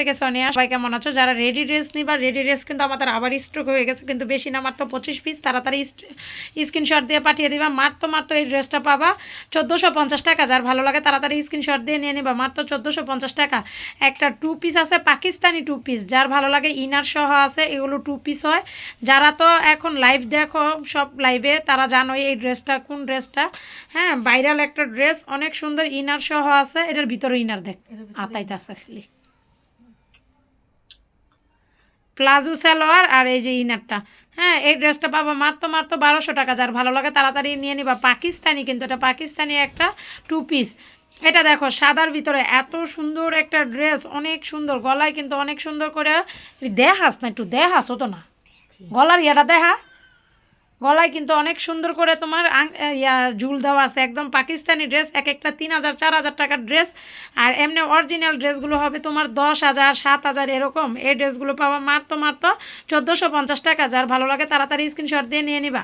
থেকে সোনিয়া সবাই কেমন আছো? যারা রেডি ড্রেস নিবা রেডি ড্রেস কিন্তু আমাদের আবার স্টক হয়ে গেছে কিন্তু বেশি না মাত্র পঁচিশ পিস তাড়াতাড়ি স্ক্রিনশট দিয়ে পাঠিয়ে দিবা। মাত্র মাত্র এই ড্রেসটা পাবা চোদ্দোশো পঞ্চাশ টাকা। যার ভালো লাগে তাড়াতাড়ি স্ক্রিনশট দিয়ে নিয়ে নিবা। মাত্র চোদ্দোশো পঞ্চাশ টাকা। একটা টু পিস আছে পাকিস্তানি টু পিস যার ভালো লাগে ইনার সহ আছে এগুলো টু পিস হয়। যারা তো এখন লাইভ দেখো সব লাইভে তারা জানোই এই ড্রেসটা কোন ড্রেসটা হ্যাঁ ভাইরাল একটা ড্রেস অনেক সুন্দর ইনার সহ আছে। এটার ভিতরে ইনার দেখ। আতাইতে আছে খালি। প্লাজো সালোয়ার আর এই যে ইনারটা। হ্যাঁ এই ড্রেসটা পাবা মাত্র মাত্র বারোশো টাকা। যার ভালো লাগে তাড়াতাড়ি নিয়ে নিবা। পাকিস্তানি কিন্তু এটা পাকিস্তানি একটা টু পিস এটা দেখো, সাদার ভিতরে এত সুন্দর একটা ড্রেস, অনেক সুন্দর। গলায় কিন্তু অনেক সুন্দর করে। দেখাস না, একটু দেখাস হতো না। গলার ইয়েটা দেখা। গলায় কিন্তু অনেক সুন্দর করে তোমার ইয়া, ঝুল দেওয়া আছে। একদম পাকিস্তানি ড্রেস এক একটা তিন হাজার, চার হাজার টাকার ড্রেস আর এমনি অরিজিনাল ড্রেসগুলো হবে তোমার দশ হাজার, সাত হাজার, এরকম। এই ড্রেসগুলো পাবা মাত্র মাত্র চোদ্দোশো পঞ্চাশ টাকা। যার ভালো লাগে তাড়াতাড়ি স্ক্রিনশট দিয়ে নিয়ে নিবা।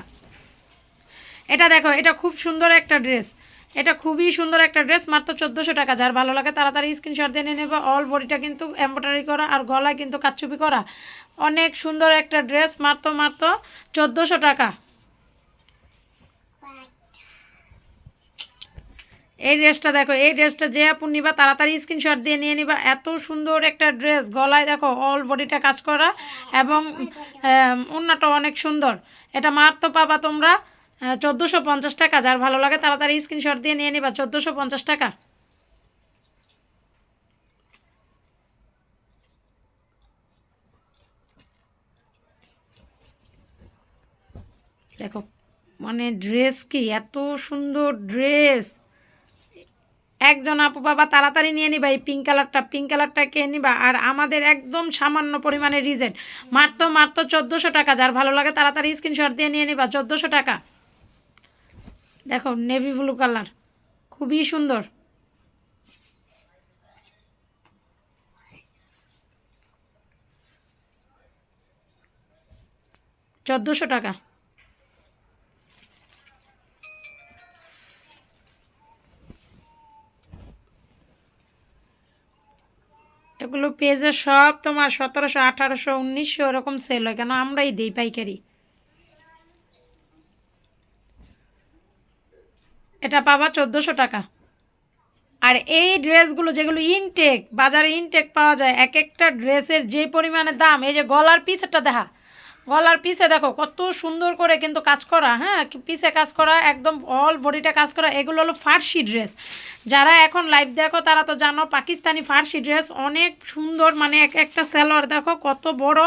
এটা দেখো, এটা খুব সুন্দর একটা ড্রেস এটা খুবই সুন্দর একটা ড্রেস মাত্র চোদ্দোশো টাকা। যার ভালো লাগে তাড়াতাড়ি স্ক্রিনশট দিয়ে নিয়ে নেবে। অল বডিটা কিন্তু এম্ব্রয়ডারি করা আর গলায় কিন্তু কাচ্চুপি করা। অনেক সুন্দর একটা ড্রেস মাত্র মাত্র চোদ্দোশো টাকা। এই ড্রেসটা দেখো, এই ড্রেসটা যে আপু নিবা তাড়াতাড়ি স্ক্রিনশট দিয়ে নিয়ে নিবা। এত সুন্দর একটা ড্রেস, গলায় দেখো অল বডিটা কাজ করা এবং অন্যটা অনেক সুন্দর। এটা মাত্র পাবা তোমরা চোদ্দোশো পঞ্চাশ টাকা, যার ভালো লাগে তাড়াতাড়ি স্ক্রিনশট দিয়ে নিয়ে নিবা, চোদ্দোশো পঞ্চাশ টাকা। দেখো মানে ড্রেস কি, এত সুন্দর ড্রেস একজন আপু বাবা, তাড়াতাড়ি নিয়ে নিবা এই পিঙ্ক কালারটা পিঙ্ক কালারটা কে নিবা। আর আমাদের একদম সামান্য পরিমাণে রিজেন্ট মাত্র মাত্র চোদ্দোশো টাকা। যার ভালো লাগে তাড়াতাড়ি স্ক্রিনশট দিয়ে নিয়ে নিবা, চোদ্দোশো টাকা। দেখো নেভি ব্লু কালার খুবই সুন্দর। চোদ্দোশো টাকা। এগুলো পেজে সব তোমার সতেরোশো, আঠারোশো, উনিশশো ওরকম সেল হয়, কেন আমরাই দিই পাইকারি? এটা পাবা চোদ্দোশো টাকা। আর এই ড্রেসগুলো যেগুলো ইনটেক বাজারে ইনটেক পাওয়া যায়, এক একটা ড্রেসের যে পরিমাণে দাম, এই যে গলার পিস একটা দেখা গলার পিসে দেখো, কত সুন্দর করে কিন্তু কাজ করা হ্যাঁ? পিসে কাজ করা, একদম অল বডিটা কাজ করা, এগুলো হলো ফার্সি ড্রেস যারা এখন লাইভ দেখো, তারা তো জানো, পাকিস্তানি ফার্সি ড্রেস অনেক সুন্দর মানে এক একটা সেলর দেখো, কত বড়।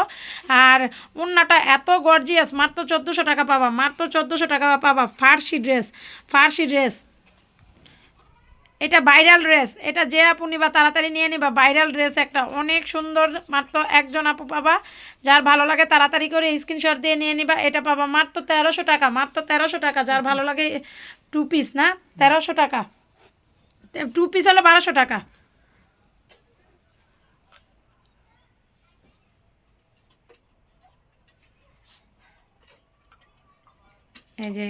আর অন্যটা এত গর্জিয়াস মাত্র চোদ্দোশো টাকা পাবা, মাত্র চোদ্দোশো টাকা পাবা, ফার্সি ড্রেস ফার্সি ড্রেস এটা ভাইরাল ড্রেস এটা যে আপু নিবা তাড়াতাড়ি নিয়ে নিবা ভাইরাল ড্রেস একটা। অনেক সুন্দর, মাত্র একজন আপু পাবা, যার ভালো লাগে তাড়াতাড়ি করে স্ক্রিনশট দিয়ে নিয়ে নিবা। এটা পাবা মাত্র তেরোশো টাকা, মাত্র তেরোশো টাকা। যার ভালো লাগে টু পিস না? তেরোশো টাকা। টু পিস হলো বারোশো টাকা। এই যে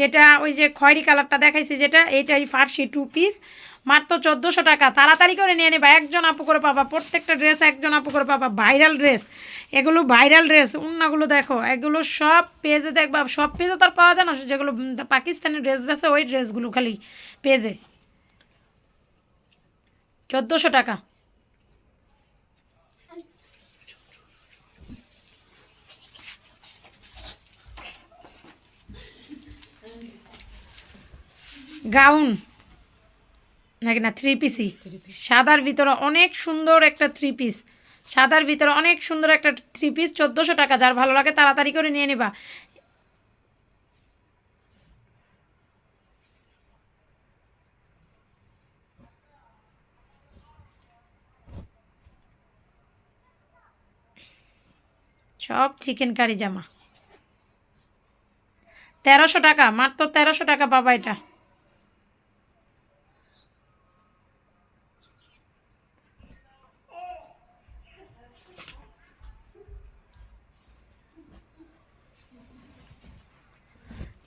যেটা ওই যে খয়েরি কালারটা দেখাইছি যেটা এইটাই ফার্সি টু পিস মাত্র চোদ্দোশো টাকা। তাড়াতাড়ি করে নিয়ে নেবা। একজন আপু করে পাবা। প্রত্যেকটা ড্রেস একজন আপু করে পাবা। ভাইরাল ড্রেস এগুলো ভাইরাল ড্রেস অন্যগুলো দেখো। এগুলো সব পেজে দেখবা। সব পেজে তো আর পাওয়া যায় না। যেগুলো উম, পাকিস্তানি ড্রেস বেছে ওই ড্রেসগুলো খালি পেজে চোদ্দোশো টাকা। গাউন নাকি না থ্রি পিসই সাদার ভিতরে অনেক সুন্দর একটা থ্রি পিস সাদার ভিতরে অনেক সুন্দর একটা থ্রি পিস চোদ্দোশো টাকা। যার ভালো লাগে তাড়াতাড়ি করে নিয়ে নিবা। সব চিকেন কারি জামা। তেরোশো টাকা মাত্র তেরোশো টাকা পাবা এটা।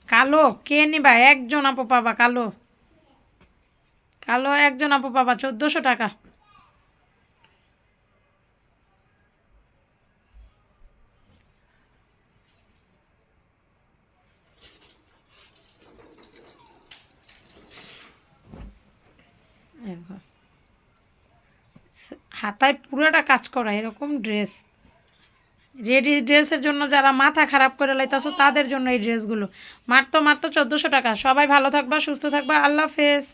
কালো, কে নিবা? একজন আপু পাবা, কালো। কালো একজন আপু পাবা, চোদ্দোশো টাকা। হাতায় পুরোটা কাজ করা, এরকম ড্রেস রেডি ড্রেসের জন্য যারা মাথা খারাপ করে লাইতেছো, তাদের জন্য এই ড্রেসগুলো। মারতো মারতো চোদ্দোশো টাকা। সবাই ভালো থাকবা, সুস্থ থাকবা। আল্লাহ হাফেজ।